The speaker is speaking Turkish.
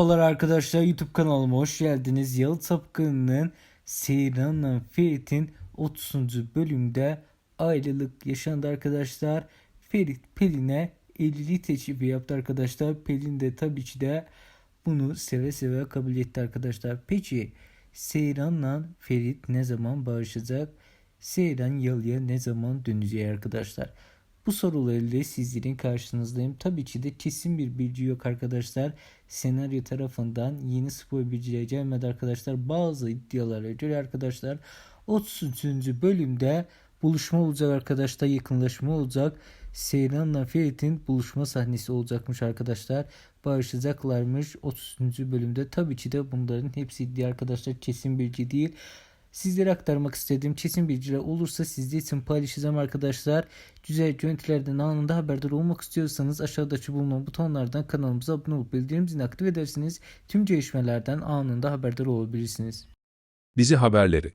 Merhabalar arkadaşlar YouTube kanalıma hoş geldiniz. Yalı Sapkın'ın Seyran'la Ferit'in 30. bölümde ayrılık yaşandı arkadaşlar. Ferit Pelin'e evliliği teklifi yaptı arkadaşlar. Pelin de tabii ki de bunu seve seve kabul etti arkadaşlar. Peki Seyran'la Ferit ne zaman barışacak? Seyran Yalı'ya ne zaman dönecek arkadaşlar? Bu sorularla sizlerin karşınızdayım. Tabii ki de kesin bir bilgi yok arkadaşlar. Senaryo tarafından yeni spoiler bilgiler gelmedi arkadaşlar. Bazı iddialara göre arkadaşlar 30. bölümde buluşma olacak arkadaşlar. Yakınlaşma olacak. Seyran'la Ferit'in buluşma sahnesi olacakmış arkadaşlar. Barışacaklarmış 30. bölümde. Tabii ki de bunların hepsi iddia arkadaşlar. Kesin bilgi değil. Sizlere aktarmak istediğim kesin bilgiler olursa sizler için paylaşacağım arkadaşlar. Güzel görüntülerden anında haberdar olmak istiyorsanız aşağıdaki bulunan butonlardan kanalımıza abone olup bildirim zilini aktif edersiniz. Tüm gelişmelerden anında haberdar olabilirsiniz. Dizi haberleri